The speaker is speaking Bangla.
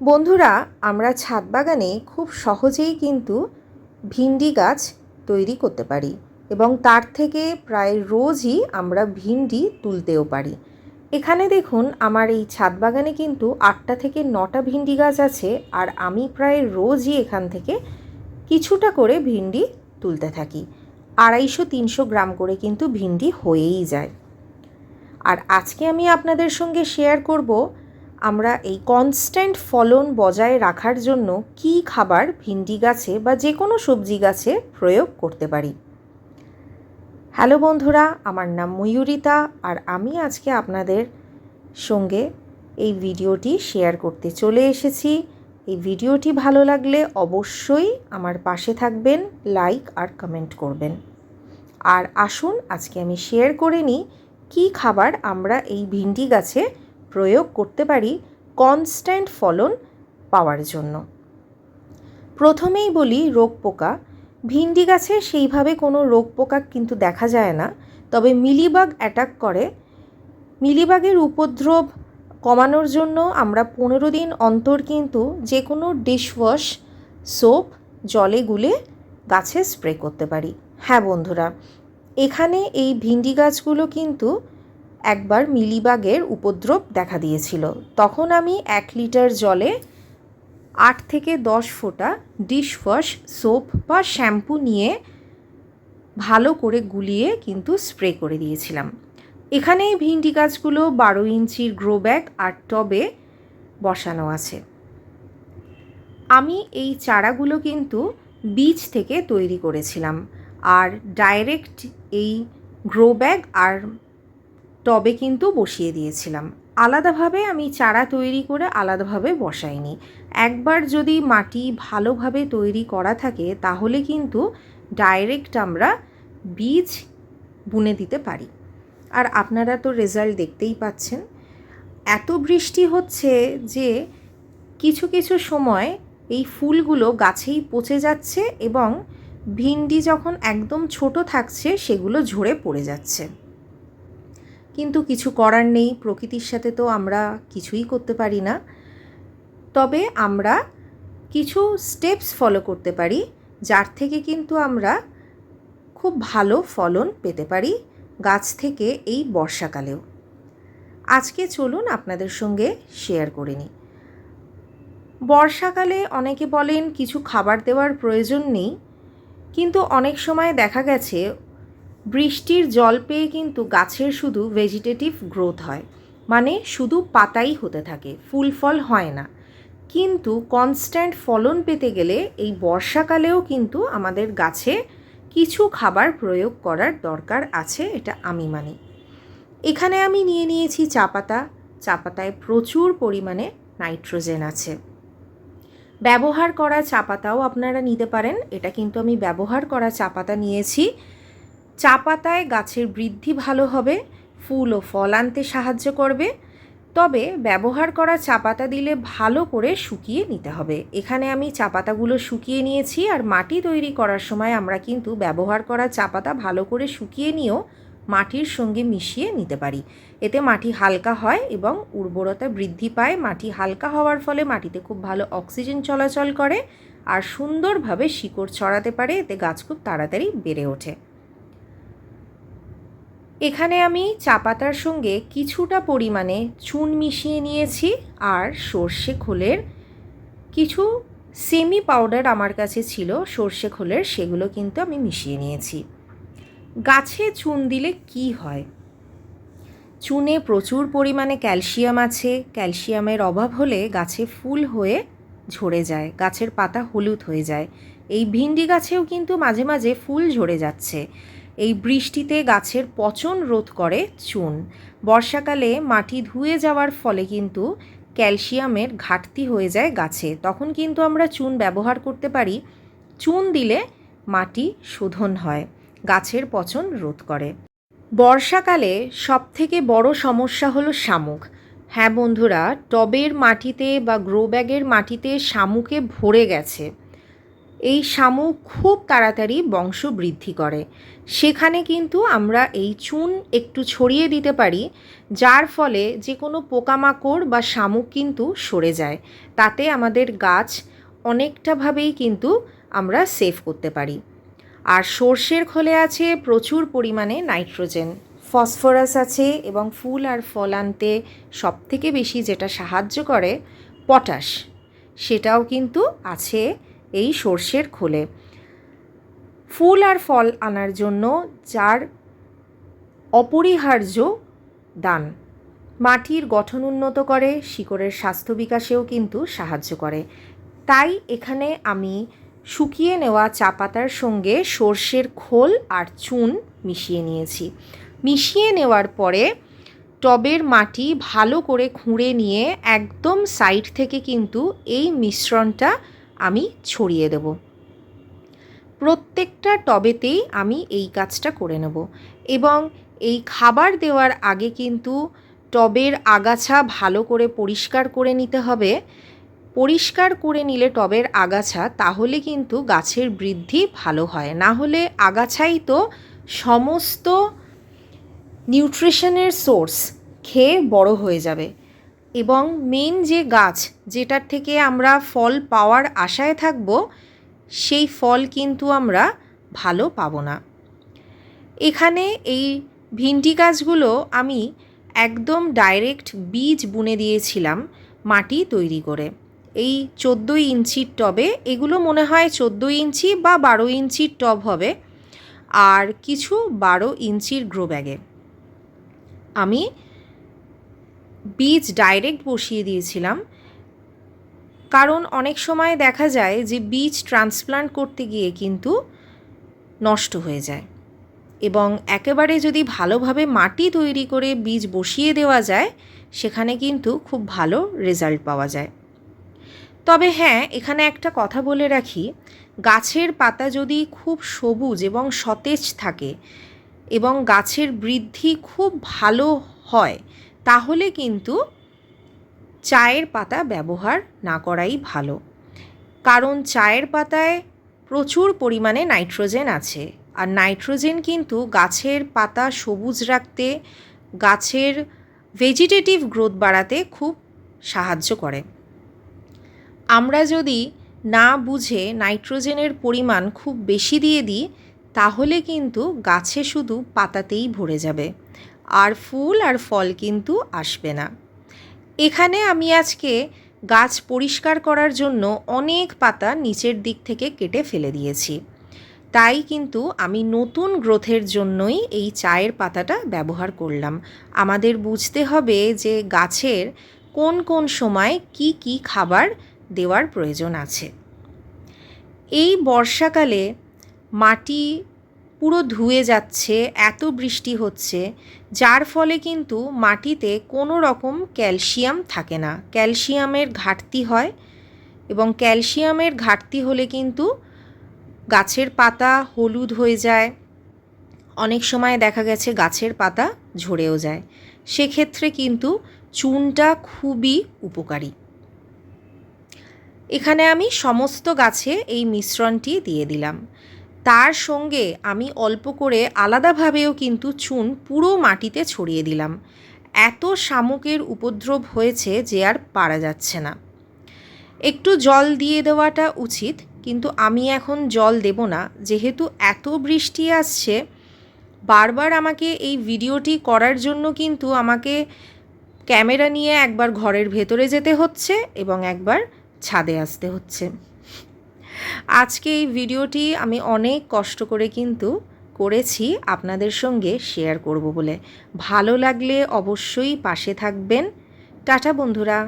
বন্ধুরা, আমরা ছাদ বাগানে খুব সহজেই কিন্তু ভিন্ডি গাছ তৈরি করতে পারি এবং তার থেকে প্রায় রোজই আমরা ভিন্ডি তুলতেও পারি। এখানে দেখুন, আমার এই ছাদ বাগানে কিন্তু আটটা থেকে নটা ভিন্ডি গাছ আছে আর আমি প্রায় রোজই এখান থেকে কিছুটা করে ভিন্ডি তুলতে থাকি। আড়াইশো তিনশো গ্রাম করে কিন্তু ভিন্ডি হয়েই যায়। আর আজকে আমি আপনাদের সঙ্গে শেয়ার করব আমরা এই কনস্ট্যান্ট ফলন বজায় রাখার জন্য কী খাবার ভিন্ডি গাছে বা যে কোনো সবজি গাছে প্রয়োগ করতে পারি? হ্যালো বন্ধুরা, আমার নাম ময়ূরিতা আর আমি আজকে আপনাদের সঙ্গে এই ভিডিওটি শেয়ার করতে চলে এসেছি। এই ভিডিওটি ভালো লাগলে অবশ্যই আমার পাশে থাকবেন লাইক আর কমেন্ট করবেন। আর আসুন, আজকে আমি শেয়ার করে নিই কী খাবার আমরা এই ভিন্ডি গাছে প্রয়োগ করতে পারি কনস্ট্যান্ট ফলন পাওয়ার জন্য। প্রথমেই বলি রোগ পোকা। ভিন্ডি গাছে সেইভাবে কোনো রোগ পোকা কিন্তু দেখা যায় না, তবে মিলিবাগ অ্যাটাক করে। মিলিবাগের উপদ্রব কমানোর জন্য আমরা পনেরো দিন অন্তর কিন্তু যে কোনো ডিশওয়াশ সোপ জলে গুলে গাছে স্প্রে করতে পারি। হ্যাঁ বন্ধুরা, এখানে এই ভিন্ডি গাছগুলো কিন্তু একবার মিলিবাগের উপদ্রব দেখা দিয়েছিল। তখন আমি এক লিটার জলে আট থেকে দশ ফোঁটা ডিশওয়াশ, সোপ বা শ্যাম্পু নিয়ে ভালো করে গুলিয়ে কিন্তু স্প্রে করে দিয়েছিলাম। এখানে ভিন্ডি গাছগুলো বারো ইঞ্চির গ্রো ব্যাগ আর টবে বসানো আছে। আমি এই চারাগুলো কিন্তু বীজ থেকে তৈরি করেছিলাম। আর ডাইরেক্ট এই গ্রো ব্যাগ আর টবে কিন্তু বসিয়ে দিয়েছিলাম। আলাদাভাবে আমি চারা তৈরি করে আলাদাভাবে বসাইনি। একবার যদি মাটি ভালোভাবে তৈরি করা থাকে, তাহলে কিন্তু ডাইরেক্ট আমরা বীজ বুনে দিতে পারি। আর আপনারা তো রেজাল্ট দেখতেই পাচ্ছেন। এত বৃষ্টি হচ্ছে যে কিছু কিছু সময় এই ফুলগুলো গাছেই পচে যাচ্ছে এবং ভিন্ডি যখন একদম ছোট থাকছে, সেগুলো ঝরে পড়ে যাচ্ছে। কিন্তু কিছু করার নেই, প্রকৃতির সাথে তো আমরা কিছুই করতে পারি না। তবে আমরা কিছু স্টেপস ফলো করতে পারি, যার থেকে কিন্তু আমরা খুব ভালো ফলন পেতে পারি গাছ থেকে এই বর্ষাকালেও। আজকে চলুন আপনাদের সঙ্গে শেয়ার করে নিই। বর্ষাকালে অনেকে বলেন কিছু খাবার দেওয়ার প্রয়োজন নেই, কিন্তু অনেক সময় দেখা গেছে বৃষ্টির জল পেয়ে কিন্তু গাছের শুধু ভেজিটেটিভ গ্রোথ হয়। মানে শুধু পাতাই হতে থাকে, ফুল ফল হয় না। কিন্তু কনস্ট্যান্ট ফলন পেতে গেলে এই বর্ষাকালেও কিন্তু আমাদের গাছে কিছু খাবার প্রয়োগ করার দরকার আছে, এটা আমি মানি। এখানে আমি নিয়ে নিয়েছি চা পাতা। চা পাতায় প্রচুর পরিমাণে নাইট্রোজেন আছে। ব্যবহার করা চা পাতাও আপনারা নিতে পারেন। এটা কিন্তু আমি ব্যবহার করা চা পাতা নিয়েছি। চা পাতায় গাছের বৃদ্ধি ভালো হবে, ফুল ও ফল আনতে সাহায্য করবে। তবে ব্যবহার করা চা পাতা দিলে ভালো করে শুকিয়ে নিতে হবে। এখানে আমি চা পাতাগুলো শুকিয়ে নিয়েছি আর মাটি তৈরি করার সময় আমরা কিন্তু ব্যবহার করা চা পাতা ভালো করে শুকিয়ে নিয়েও মাটির সঙ্গে মিশিয়ে নিতে পারি। এতে মাটি হালকা হয় এবং উর্বরতা বৃদ্ধি পায়। মাটি হালকা হওয়ার ফলে মাটিতে খুব ভালো অক্সিজেন চলাচল করে আর সুন্দরভাবে শিকড় ছড়াতে পারে। এতে গাছ খুব তাড়াতাড়ি বেড়ে ওঠে। এখানে আমি চা পাতার সঙ্গে কিছুটা পরিমাণে চুন মিশিয়ে নিয়েছি আর সর্ষে খোলের কিছু সেমি পাউডার আমার কাছে ছিল, সর্ষে খোলের সেগুলো কিন্তু আমি মিশিয়ে নিয়েছি। গাছে চুন দিলে কি হয়? চুনে প্রচুর পরিমাণে ক্যালসিয়াম আছে, ক্যালসিয়ামের অভাব হলে গাছে ফুল হয়ে ঝরে যায়, গাছের পাতা হলুদ হয়ে যায়। এই ভিন্ডি গাছেও কিন্তু মাঝে মাঝে ফুল ঝরে যাচ্ছে। এই বৃষ্টিতে গাছের পচন রোধ করে চুন। বর্ষাকালে মাটি ধুয়ে যাওয়ার ফলে কিন্তু ক্যালসিয়ামের ঘাটতি হয়ে যায় গাছে। তখন কিন্তু আমরা চুন ব্যবহার করতে পারি। চুন দিলে মাটি শোধন হয়, গাছের পচন রোধ করে। বর্ষাকালে সবথেকে বড় সমস্যা হলো শামুক। হ্যাঁ বন্ধুরা, টবের মাটিতে বা গ্রো ব্যাগের মাটিতে শামুকে ভরে গেছে। এই শামুক খুব তাড়াতাড়ি বংশ বৃদ্ধি করে। সেখানে কিন্তু আমরা এই চুন একটু ছড়িয়ে দিতে পারি, যার ফলে যে কোনো পোকামাকড় বা শামুক কিন্তু সরে যায়। তাতে আমাদের গাছ অনেকটাভাবেই কিন্তু আমরা সেভ করতে পারি। আর সর্ষের খোলে আছে প্রচুর পরিমাণে নাইট্রোজেন। ফসফরাস আছে এবং ফুল আর ফল আনতে সবথেকে বেশি যেটা সাহায্য করে পটাশ। সেটাও কিন্তু আছে এই সর্ষের খোলে। ফুল আর ফল আনার জন্য যার অপরিহার্য দান। মাটির গঠন উন্নত করে, শিকড়ের স্বাস্থ্য বিকাশেও কিন্তু সাহায্য করে। তাই এখানে আমি শুকিয়ে নেওয়া চা পাতার সঙ্গে সর্ষের খোল আর চুন মিশিয়ে নিয়েছি। মিশিয়ে নেওয়ার পরে টবের মাটি ভালো করে খুঁড়ে নিয়ে একদম সাইড থেকে কিন্তু এই মিশ্রণটা আমি ছড়িয়ে দেব। প্রত্যেকটা টবেতেই আমি এই কাজটা করে নেব এবং এই খাবার দেওয়ার আগে কিন্তু টবের আগাছা ভালো করে পরিষ্কার করে নিতে হবে। পরিষ্কার করে নিলে টবের আগাছা তাহলে কিন্তু গাছের বৃদ্ধি ভালো হয়। না হলে আগাছাই তো সমস্ত নিউট্রিশনের সোর্স, খেয়ে বড় হয়ে যাবে। এবং মেন যে গাছ যেটার থেকে আমরা ফল পাওয়ার আশায় থাকব, সেই ফল কিন্তু আমরা ভালো পাবো না। এখানে এই ভিন্ডি গাছগুলো আমি একদম ডাইরেক্ট বীজ বুনে দিয়েছিলাম মাটি তৈরি করে। এই চোদ্দ ইঞ্চির টবে, এগুলো মনে হয় চোদ্দ ইঞ্চি বা বারো ইঞ্চির টব হবে, আর কিছু বারো ইঞ্চির গ্রো ব্যাগে। আমি বীজ ডাইরেক্ট বসিয়ে দিয়েছিলাম। কারণ অনেক সময় দেখা যায় যে বীজ ট্রান্সপ্লান্ট করতে গিয়ে কিন্তু নষ্ট হয়ে যায়। এবং একেবারে যদি ভালোভাবে মাটি তৈরি করে বীজ বসিয়ে দেওয়া যায়, সেখানে কিন্তু খুব ভালো রেজাল্ট পাওয়া যায়। তবে হ্যাঁ এখানে একটা কথা বলে রাখি, গাছের পাতা যদি খুব সবুজ এবং সতেজ থাকে এবং গাছের বৃদ্ধি খুব ভালো হয় তাহলে কিন্তু চায়ের পাতা ব্যবহার না করাই ভালো। কারণ চায়ের পাতায় প্রচুর পরিমাণে নাইট্রোজেন আছে। আর নাইট্রোজেন কিন্তু গাছের পাতা সবুজ রাখতে, গাছের ভেজিটেটিভ গ্রোথ বাড়াতে খুব সাহায্য করে। আমরা যদি না বুঝে নাইট্রোজেনের পরিমাণ খুব বেশি দিয়ে দিই, তাহলে কিন্তু গাছে শুধু পাতাতেই ভরে যাবে। আর ফুল আর ফল কিন্তু আসবে না। এখানে আমি আজকে গাছ পরিষ্কার করার জন্য অনেক পাতা নিচের দিক থেকে কেটে ফেলে দিয়েছি। তাই কিন্তু আমি নতুন গ্রোথের জন্যই এই চায়ের পাতাটা ব্যবহার করলাম। আমাদের বুঝতে হবে যে গাছের কোন কোন সময় কি কি খাবার দেওয়ার প্রয়োজন আছে। এই বর্ষাকালে মাটি পুরো ধুয়ে যাচ্ছে, এত বৃষ্টি হচ্ছে, যার ফলে কিন্তু মাটিতে কোনো রকম ক্যালসিয়াম থাকে না। ক্যালসিয়ামের ঘাটতি হয় এবং ক্যালসিয়ামের ঘাটতি হলে কিন্তু গাছের পাতা হলুদ হয়ে যায়। অনেক সময় দেখা গেছে গাছের পাতা ঝরেও যায়। সেক্ষেত্রে কিন্তু চুনটা খুবই উপকারী। এখানে আমি সমস্ত গাছে এই মিশ্রণটি দিয়ে দিলাম। তার সঙ্গে আমি অল্প করে আলাদাভাবেও কিন্তু চুন পুরো মাটিতে ছড়িয়ে দিলাম। এত শামুকের উপদ্রব হয়েছে যে আর পারা যাচ্ছে না। একটু জল দিয়ে দেওয়াটা উচিত, কিন্তু আমি এখন জল দেব না। যেহেতু এত বৃষ্টি আসছে, বারবার আমাকে এই ভিডিওটি করার জন্য কিন্তু আমাকে ক্যামেরা নিয়ে একবার ঘরের ভেতরে যেতে হচ্ছে এবং একবার ছাদে আসতে হচ্ছে। আজকে এই ভিডিওটি আমি অনেক কষ্ট করে কিন্তু করেছি আপনাদের সঙ্গে শেয়ার করব বলে। ভালো লাগলে অবশ্যই পাশে থাকবেন। টাটা বন্ধুরা।